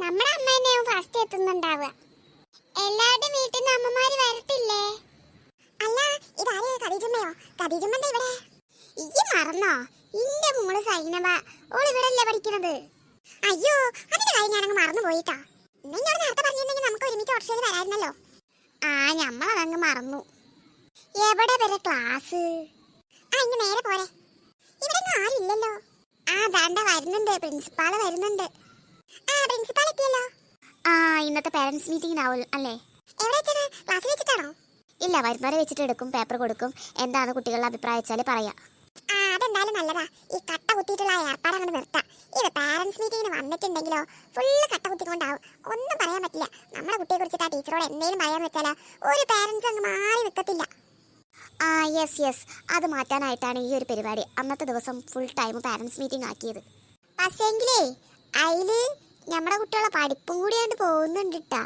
നമ്മുടെ അമ്മ തന്നെയാവും ഫസ്റ്റ് എത്തുന്നുണ്ടാവുക. എല്ലാവരുടെയും വീട്ടിൽ നിന്ന് അമ്മമാര് വരത്തില്ലേ? അല്ല ഇതാരേ കദീജമ്മയോ കദീജമ്മ എന്താ ഇവിടെ. ഈ മറന്നോ? ഇന്റെ മോൾ സൈനബ. ഓൾ ഇവിടെ അല്ലേ പഠിക്കുന്നത്? അയ്യോ അതിന്റെ കാര്യം ഞാനങ്ങ് മറന്നു പോയിട്ടാ നിങ്ങൾ നേരത്തെ പറഞ്ഞിരുന്നെങ്കിൽ നമുക്ക് ഒരുമിച്ച് ഓട്ടോയിൽ വരായിരുന്നല്ലോ. ആ ഞമ്മളതങ്ങ് മറന്നു. എവിടെ വരെ ക്ലാസ് ആ ഇങ്ങ് നേരെ പോരെ. ഇവിടെ ആരില്ലല്ലോ ആ ദാണ്ട വരുന്നുണ്ട് പ്രിൻസിപ്പാൾ വരുന്നുണ്ട്. ആ ഇന്നത്തെ പാരന്റ്സ് മീറ്റിംഗിനാവും അല്ലേ? ക്ലാസ്സിൽ വെച്ചിട്ടാണോ? ഇല്ല വരുന്നവരെ വെച്ചിട്ട് എടുക്കും പേപ്പർ കൊടുക്കും. എന്താണ് കുട്ടികളുടെ അഭിപ്രായം വെച്ചാൽ പറയാം. അതെന്തായാലും നല്ലതാ. ഈ കട്ട കുത്തിയിട്ടുള്ള ഏർപ്പാട് അങ്ങോട്ട് നിർത്താം. ഇത് പാരന്റ്സ് മീറ്റിംഗിന് വന്നിട്ടുണ്ടെങ്കിലോ ഫുള്ള് കട്ട കുത്തിക്കൊണ്ടാവും. ഒന്നും പറയാൻ പറ്റില്ല. നമ്മുടെ കുട്ടിയെ കുറിച്ചിട്ട് ആ ടീച്ചറോട് എന്തെങ്കിലും പറയാന്ന് വെച്ചാലോ ഒരു പാരന്റ്സ് അങ്ങ് മാറി നിൽക്കത്തില്ല ആ യെസ് യെസ് അത് മാറ്റാനായിട്ടാണ് ഈ ഒരു പരിപാടി. അന്നത്തെ ദിവസം ഫുൾ ടൈം പാരന്റ്സ് മീറ്റിംഗ് ആക്കിയത്. പക്ഷേങ്കിലേ അതിൽ നമ്മുടെ കുട്ടികളെ പഠിപ്പും കൂടി ആയിട്ട് പോകുന്നുണ്ട് ഫുള്ളായിട്ട്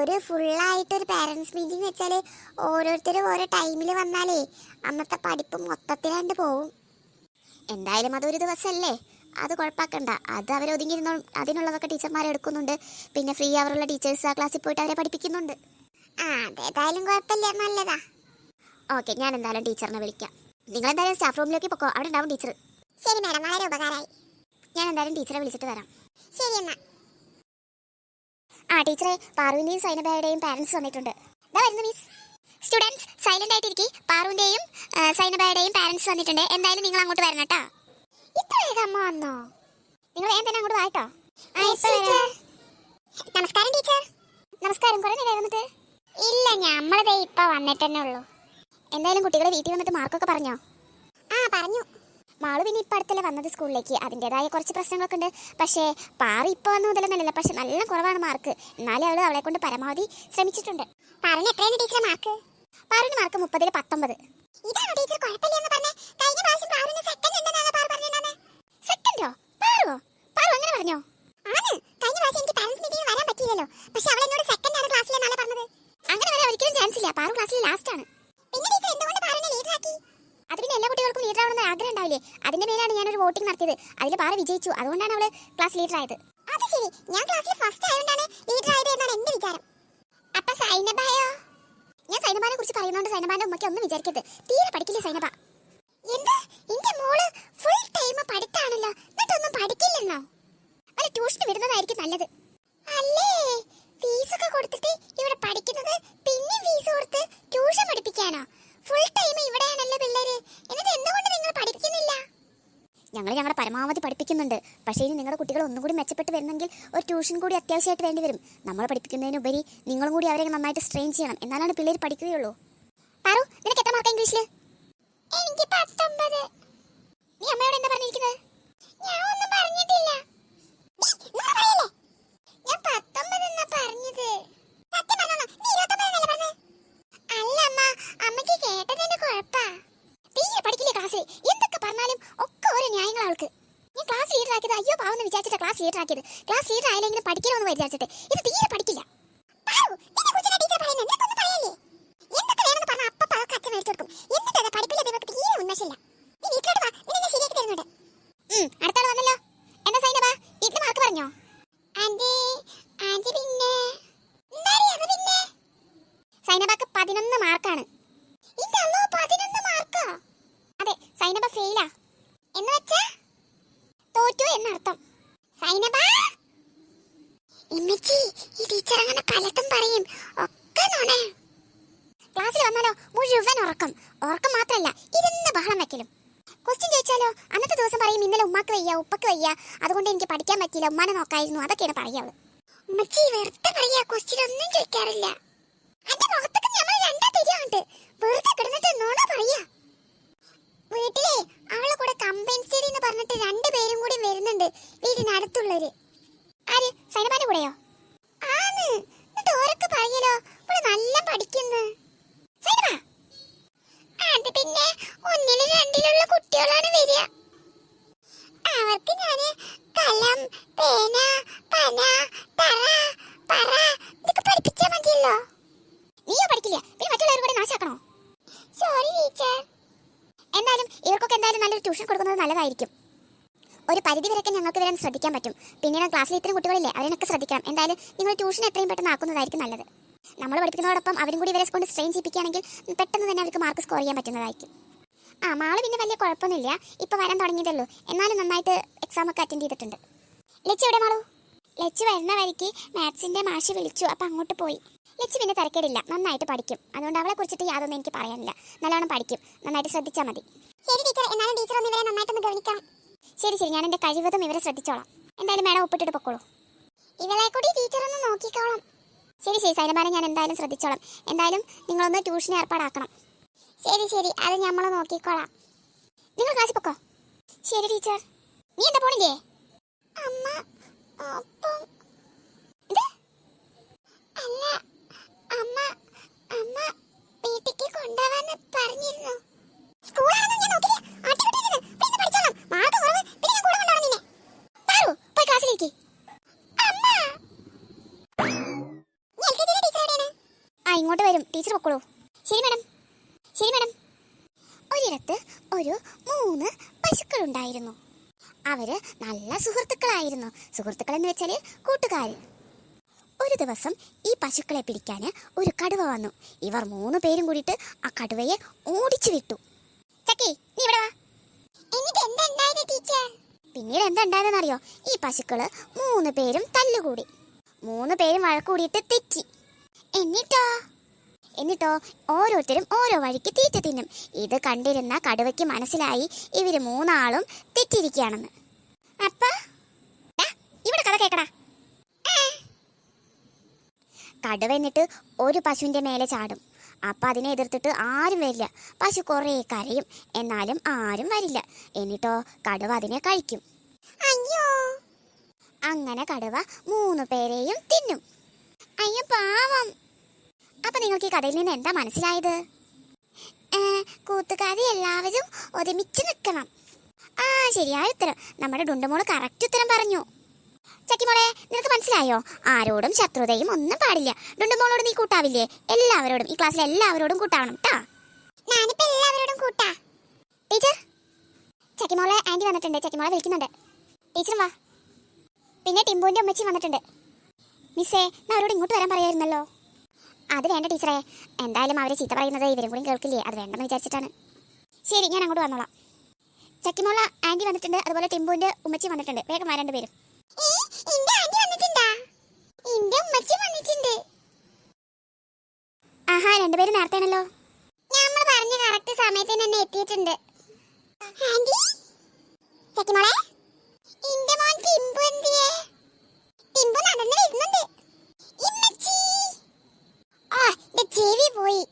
ഒരു ഫുള്ളായിട്ടൊരു പാരന്റ്സ് മീറ്റിംഗ് വെച്ചാൽ ഓരോരുത്തരും ഓരോ ടൈമിൽ വന്നാലേ അന്നത്തെ പഠിപ്പ് മൊത്തത്തിലാണ്ട് പോവും. എന്തായാലും അതൊരു ദിവസമല്ലേ അത് കുഴപ്പമാക്കണ്ട അത് അവർ ഒതുങ്ങിയിരുന്നോ അതിനുള്ളതൊക്കെ ടീച്ചർമാർ എടുക്കുന്നുണ്ട്. പിന്നെ ഫ്രീ അവറുള്ള ടീച്ചേഴ്സ് ആ ക്ലാസ്സിൽ പോയിട്ട് അവരെ പഠിപ്പിക്കുന്നുണ്ട്. ആ അതേതായാലും കുഴപ്പമില്ല നല്ലതാ. ഓക്കെ ഞാൻ എന്തായാലും ടീച്ചറിനെ വിളിക്കാം. നിങ്ങൾ എന്തായാലും സ്റ്റാഫ് റൂമിലേക്ക് പൊക്കോ. അവിടെ ഉണ്ടാവും ടീച്ചർ ശരി മാഡം. വളരെ ഉപകാരമായി ഞാൻ എന്തായാലും ടീച്ചറെ വിളിച്ചിട്ട് വരാം. ശരി എന്നാ. ആ ടീച്ചറെ പാറുവിന്റെയും സൈനബയുടെയും പാരന്റ്സ് വന്നിട്ടുണ്ട്. വരുന്നു മിസ് സ്റ്റുഡൻസ് സൈലന്റ് ആയിട്ടിരിക്കും. പാറുവിന്റെയും ആ, സൈനബയുടെയും പാരന്റ്സ് വന്നിട്ടുണ്ട്. എന്തായാലും നിങ്ങൾ അങ്ങോട്ട് വരണം കേട്ടോ. ഇത്ര വേഗം അമ്മ വന്നോ? നിങ്ങൾ വേഗം തന്നെ അങ്ങോട്ട് വാട്ടോ നമസ്കാരം ടീച്ചർ. നമസ്കാരം കുറെ നേരം വന്നിട്ട് ഇല്ല ഞമ്മളതേ ഇപ്പൊ വന്നിട്ടെന്നെ ഉള്ളൂ. എന്തായാലും കുട്ടികളെ വീട്ടിൽ വന്നിട്ട് മാർക്കൊക്കെ പറഞ്ഞോ? ആ പറഞ്ഞു. മാൾ പിന്നെ ഇപ്പം അടുത്തല്ലേ വന്നത് സ്കൂളിലേക്ക്? അതിന്റെതായ കുറച്ച് പ്രശ്നങ്ങളൊക്കെ ഉണ്ട് പക്ഷേ പാറി വന്നു വന്ന നല്ല പക്ഷെ നല്ല കുറവാണ് മാർക്ക്. എന്നാലും അവൾ അവളെ കൊണ്ട് പരമാവധി ശ്രമിച്ചിട്ടുണ്ട്. പറഞ്ഞു എത്രയാണ് ടീച്ചർ മാർക്ക്? പാറിന് മാർക്ക് മുപ്പതിൽ പത്തൊമ്പത്. ഇതാണ് ടീച്ചർ കുഴപ്പമില്ലെന്ന് പറഞ്ഞേ? കഴിഞ്ഞ പ്രാവശ്യം വോട്ടിംഗ് നടത്തിയത്. അതിൽ പാറ വിജയിച്ചു. അതുകൊണ്ടാണ് അവൾ ക്ലാസ് ലീഡർ ആയത്. അത് ശരി. ഞാൻ ക്ലാസ്സിൽ ഫസ്റ്റ് ആയതുകൊണ്ടാണ് ലീഡർ ആയത് എന്നാണ് എന്റെ വിചാരം. അപ്പൊ സൈനബായോ? ഞാൻ സൈനബാനെ കുറിച്ച് പറയുന്നോണ്ട് സൈനബാന്റെ ഉമ്മയ്ക്ക് ഒന്നും വിചാരിക്കരുത്. തീരെ പഠിക്കില്ല സൈനബ? എന്താ? എന്റെ മോൾ ഫുൾ ടൈം പഠിത്താണല്ലോ. എന്നിട്ടൊന്നും പഠിക്കില്ലെന്നോ? വല്ല ട്യൂഷൻ വിടുന്നതായിരിക്കും നല്ലത്. അല്ലേ? ഫീസൊക്കെ കൊടുത്തിട്ട് ഇവിടെ പഠിക്കുന്നത് പിന്നെ ഫീസ് കൊടുത്ത് ട്യൂഷൻ പഠിപ്പിക്കാനോ? ഫുൾ ടൈം ഇവിടെയാണല്ലോ പിള്ളേര്. എന്നിട്ട് എന്തുകൊണ്ട് നിങ്ങൾ പഠിപ്പിക്കുന്നില്ല? ഞങ്ങൾ ഞങ്ങളുടെ പരമാവധി പഠിപ്പിക്കുന്നുണ്ട്. പക്ഷേ ഇനി നിങ്ങളുടെ കുട്ടികൾ ഒന്നും കൂടി മെച്ചപ്പെട്ട് വരുന്നെങ്കിൽ ഒരു ട്യൂഷൻ കൂടി അത്യാവശ്യമായിട്ട് വേണ്ടി വരും. നമ്മൾ പഠിപ്പിക്കുന്നതിനുപരി നിങ്ങളും കൂടി അവരെ നന്നായിട്ട് സ്ട്രെയിൻ ചെയ്യണം. എന്നാലാണ് പിള്ളേർ പഠിക്കുകയുള്ളൂ. പാറു നിനക്ക് എത്ര മാർക്ക് ഇംഗ്ലീഷിൽ എനിക്ക് പത്തൊമ്പത്. നീ അമ്മയോട് എന്താ പറഞ്ഞിരിക്കുന്നത് ഞാൻ ഒന്നും പറഞ്ഞിട്ടില്ല ഞാൻ പത്തൊമ്പത് എന്നാ പറഞ്ഞത് സത്യം പറഞ്ഞോ നീ ഇരുപത്തൊമ്പതെന്നല്ലേ പറഞ്ഞത് അല്ല അമ്മ അമ്മയ്ക്ക് കേട്ടതിന്റെ കുഴപ്പാ തീരെ പഠിക്കില്ലേ ക്ലാസ് എന്തൊക്കെ പറഞ്ഞാലും ഒക്കെ ഓരോ ന്യായങ്ങൾ അവൾക്ക് ഞാൻ ക്ലാസ് ലീഡർ ആക്കിയത് അയ്യോ പാവെന്ന് വിചാരിച്ചിട്ട് ക്ലാസ് ലീഡർ ആക്കിയത് ക്ലാസ് ലീഡർ ആയില്ലെങ്കിലും പഠിക്കണമെന്ന് വിചാരിച്ചിട്ട് ഇത് തീരെ പഠിക്കില്ല. എന്നിട്ടത് പഠിപ്പില്ലാതെ ഇവൾക്ക് തീരെ. നീ വീട്ടിലോട്ട് വാ, നിന്നെ ഞാൻ ശരിയാക്കി തരുന്നുണ്ട്. ഉം, അടുത്താൾ വന്നല്ലോ. എന്താ സൈനബ, വീട്ടിൽ മാർക്ക് പറഞ്ഞോ? ആന്റി, ആന്റി പിന്നെ? എന്താടി അത് പിന്നെ? സൈനബക്ക് പതിനൊന്ന് മാർക്കാണ് ഇന്റെ അള്ളോ, പതിനൊന്ന് മാർക്കോ? അതെ സൈനബ ഫെയിലാ എന്ന് വെച്ചാ തോറ്റു എന്നർത്ഥം സൈനബ ഇമ്മച്ചി ഈ ടീച്ചർ അങ്ങനെ പലതും പറയും ക്ലാസ്സിൽ വന്നാലോ മുഴുവൻ ഉറക്കം. ഉറക്കം മാത്രമല്ല ഇരുന്ന് ബഹളം വെക്കലും. ക്വസ്റ്റ്യൻ ചോദിച്ചാലോ അന്നത്തെ ദിവസം പറയും ഇന്നലെ ഉമ്മാക്ക് വയ്യ ഉപ്പക്ക് വയ്യ. അതുകൊണ്ട് എനിക്ക് പഠിക്കാൻ പറ്റിയില്ല ഉമ്മാനെ നോക്കായിരുന്നു. അതൊക്കെയാണ് പറയാവൾ ഉമ്മച്ചി വെറുതെ പറയാ ക്വസ്റ്റ്യൻ ഒന്നും ചോദിക്കാറില്ല. എന്റെ മുഖത്തൊക്കെ ഞമ്മൾ രണ്ടാ തിരിയുണ്ട് വെറുതെ കിടന്നിട്ട് നുണ പറയാ വീട്ടിലെ അവളെ കൂടെ കമ്പൈൻ സ്റ്റഡി എന്ന് പറഞ്ഞിട്ട് രണ്ടുപേരും കൂടി വരുന്നുണ്ട് വീടിനടുത്തുള്ളവര് ആര് സൈനബാന്റെ കൂടെയോ ആന്ന് എന്നിട്ട് ഓരൊക്കെ പറയലോ ഇവിടെ നല്ല പഠിക്കുന്നു സൈനബ അത് പിന്നെ ഒന്നിലും രണ്ടിലുള്ള കുട്ടികളാണ് വരിക. അവർക്ക് ഞാൻ കലം പേന പന തറ പറ ഇതൊക്കെ പഠിപ്പിച്ചാ മതിയല്ലോ. നീയോ പഠിക്കില്ല. പിന്നെ മറ്റുള്ളവർ കൂടെ നാശാക്കണോ? സോറി ടീച്ചർ എന്തായാലും ഇവർക്കൊക്കെ എന്തായാലും നല്ലൊരു ട്യൂഷൻ കൊടുക്കുന്നത് നല്ലതായിരിക്കും. ഒരു പരിധി വരെയൊക്കെ ഞങ്ങൾക്ക് വരാൻ ശ്രദ്ധിക്കാൻ പറ്റും. പിന്നീട് ക്ലാസ്സിൽ ഇത്രയും കുട്ടികളില്ലേ അവരെയൊക്കെ ശ്രദ്ധിക്കണം. എന്തായാലും നിങ്ങൾ ട്യൂഷൻ എത്രയും പെട്ടെന്ന് ആക്കുന്നതായിരിക്കും നല്ലത്. നമ്മൾ പഠിപ്പിക്കുന്നതോടൊപ്പം അവരും കൂടി ഇവരെ കൊണ്ട് സ്ട്രെയിൻ ചെയ്യിപ്പിക്കുകയാണെങ്കിൽ പെട്ടെന്ന് തന്നെ അവർക്ക് മാർക്ക് സ്കോർ ചെയ്യാൻ പറ്റുന്നതായിരിക്കും. ആ മാൾ പിന്നെ വലിയ കുഴപ്പമൊന്നുമില്ല. ഇപ്പൊ വരാൻ തുടങ്ങിയതല്ലോ എന്നാലും നന്നായിട്ട് എക്സാം ഒക്കെ അറ്റൻഡ് ചെയ്തിട്ടുണ്ട്. ലച്ചു എവിടെ മാളു? ലച്ചു വരുന്ന വഴിക്ക് മാത്സിന്റെ മാഷി വിളിച്ചു. അപ്പൊ അങ്ങോട്ട് പോയി. ലച്ചു പിന്നെ തിരക്കേടില്ല. നന്നായിട്ട് പഠിക്കും. അതുകൊണ്ട് അവളെ കുറിച്ചിട്ട് യാതൊന്നും എനിക്ക് പറയാനില്ല. നല്ലോണം പഠിക്കും. നന്നായിട്ട് ശ്രദ്ധിച്ചാൽ മതി. ശരി ടീച്ചർ എന്നാലും ടീച്ചർ ഒന്ന് ഇവരെ നന്നായിട്ടൊന്ന് ഗവനിക്കാം ശരി ശരി. ഞാൻ എന്റെ കഴിവതും ഇവരെ ശ്രദ്ധിച്ചോളാം. എന്തായാലും മേഡം ഒപ്പിട്ടിട്ട് പൊക്കോളൂ. ഇവളെ കൂടി ടീച്ചർ ഒന്ന് നോക്കിക്കോളാം. ശരി ശരി സൈനമാനെ ഞാൻ എന്തായാലും ശ്രദ്ധിച്ചോളാം. എന്തായാലും നിങ്ങളൊന്ന് ട്യൂഷൻ ഏർപ്പാടാക്കണം. ശരി ശരി അത് നമ്മൾ നോക്കിക്കോളാം. നിങ്ങൾ ക്ലാസ്സിൽ പൊക്കോ? ശരി ടീച്ചർ. നീ എന്താ പോണില്ലേ? അമ്മ ഒപ്പം? അല്ല അമ്മ അമ്മ വീട്ടിക്ക് കൊണ്ടുപോവാന്ന് പറഞ്ഞിരുന്നു. സ്കൂളാണെന്ന് ഞാൻ നോക്കില്ല അടിപൊളി പഠിച്ചോളാം. മാർക്ക് കുറവ്. ആ ഇങ്ങോട്ട് വരും. ടീച്ചർ പൊക്കോളൂ. ശരി മാഡം. ശരി മാഡം. ഒരിടത്ത് ഒരു മൂന്ന് പശുക്കളുണ്ടായിരുന്നു. അവർ നല്ല സുഹൃത്തുക്കളായിരുന്നു. സുഹൃത്തുക്കൾ എന്ന് വെച്ചാൽ കൂട്ടുകാർ ഒരു ദിവസം ഈ പശുക്കളെ പിടിക്കാൻ ഒരു കടുവ വന്നു. ഇവർ മൂന്ന് പേരും കൂടിയിട്ട് ആ കടുവയെ ഓടിച്ചു വിട്ടു. ചക്കി നീ ഇവിടെ വാ. പിന്നീട് എന്താ ഉണ്ടായതെന്നറിയോ ഈ പശുക്കൾ മൂന്ന് പേരും തല്ലുകൂടി. മൂന്ന് പേരും വഴക്കൂടിയിട്ട് തെറ്റി. എന്നിട്ടോ? എന്നിട്ടോ ഓരോരുത്തരും ഓരോ വഴിക്ക് തീറ്റ തിന്നും. ഇത് കണ്ടിരുന്ന കടുവയ്ക്ക് മനസ്സിലായി ഇവർ മൂന്നാളും തെറ്റിയിരിക്കുകയാണെന്ന് അപ്പ ഇവിടെ കഥ കേക്കടാ. കടുവ എന്നിട്ട് ഒരു പശുവിന്റെ മേലെ ചാടും. അപ്പൊ അതിനെ എതിർത്തിട്ട് ആരും വരില്ല. പശു കുറേ കരയും എന്നാലും ആരും വരില്ല. എന്നിട്ടോ കടുവ അതിനെ കഴിക്കും. അയ്യോ. അങ്ങനെ കടുവ മൂന്ന് പേരെയും തിന്നും. അയ്യോ പാവം. അപ്പൊ കടയിൽ കഥയിൽ നിന്ന് എന്താ മനസ്സിലായത്? കൂത്തുകാരി എല്ലാവരും ഒരുമിച്ച് നിൽക്കണം. ആ ശരിയായ ഉത്തരം. നമ്മുടെ ഡുണ്ടുമോൾ കറക്റ്റ് ഉത്തരം പറഞ്ഞു. ചക്കിമോളെ നിനക്ക് മനസ്സിലായോ? ആരോടും ശത്രുതയും ഒന്നും പാടില്ല. ഡുണ്ടുമോളോട് നീ കൂട്ടാവില്ലേ? എല്ലാവരോടും. ഈ ക്ലാസ്സിലെ എല്ലാവരോടും കൂട്ടാവണം ട്ടാ. ഞാനിപ്പോ എല്ലാവരോടും കൂട്ടാ. ടീച്ചർ? ചക്കിമോളെ ആന്റി വന്നിട്ടുണ്ട്. ചക്കിമോളെ വിളിക്കുന്നുണ്ട്. ടീച്ചർ വാ. പിന്നെ ടിമ്പുവിന്റെ അമ്മച്ചി വന്നിട്ടുണ്ട്. മിസ്സേ ഞാൻ അവരോട് ഇങ്ങോട്ട് വരാൻ പറയായിരുന്നല്ലോ? അത് വേണ്ട ടീച്ചറെ. എന്തായാലും അവരെ ചീത്ത പറയുന്നത് ഇവരും കൂടി കേൾക്കില്ലേ? അത് വേണ്ടെന്ന് വിചാരിച്ചിട്ടാണ്. ശരി ഞാൻ അങ്ങോട്ട് വന്നോളാം. ചക്കിമോള ആന്റി വന്നിട്ടുണ്ട്. അതുപോലെ ടിമ്പുവിന്റെ ഉമ്മച്ചി വന്നിട്ടുണ്ട്. വേഗം വരേണ്ട പേരും ആഹാ രണ്ടുപേരും നേരത്തെയാണല്ലോ. നമ്മൾ പറഞ്ഞ കറക്റ്റ് സമയത്തിന് തന്നെ എത്തിയിട്ടുണ്ട്. ആന്റി? ചക്കിമോളെ? ഇന്റെ മോൻ ടിമ്പു എന്തിയെ? ടിമ്പു നടന്നു ചെവി പോയി.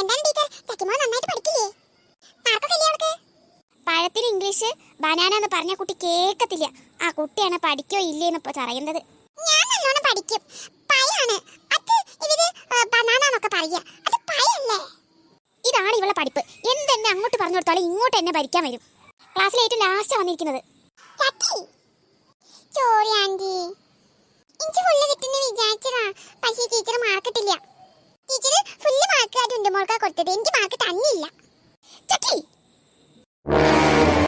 എന്താണ് ടീച്ചർ? ചക്കിമോൾ നന്നായിട്ട് പഠിക്കില്ലേ? മാർക്കൊക്കെ അവൾക്ക്? പഴത്തിന് ഇംഗ്ലീഷ് ബനാന എന്ന് പറഞ്ഞ കുട്ടി കേൾക്കത്തില്ല ആ കുട്ടിയാണ് പഠിക്കോ ഇല്ലേ എന്ന് പറയുന്നത്. ഞാൻ നല്ലോണം പഠിക്കും. പയാണ് അത് ഇവർ ബനാന എന്നൊക്കെ പറയുക. അത് പയല്ലേ ഇതാണ് ഇവളെ പഠിപ്പ്. എന്തെന്നെ അങ്ങോട്ട് പറഞ്ഞു കൊടുത്താലും ഇങ്ങോട്ട് എന്നെ ഭരിക്കാൻ വരും. ക്ലാസ്സിൽ ഏറ്റവും ലാസ്റ്റ് വന്നിരിക്കുന്നത്. ചക്കി സോറി ആന്റി എനിക്ക് ഫുള്ള് കിട്ടുന്ന വിചാരിച്ചതാ. പക്ഷേ ടീച്ചർ മാർക്കറ്റില്ല ടീച്ചർ ഫുള്ള് മാർക്ക് ആ ചുണ്ടുമോൾക്കാ കൊടുത്തത്. എനിക്ക് മാർക്ക് തന്നില്ല. ചട്ടി.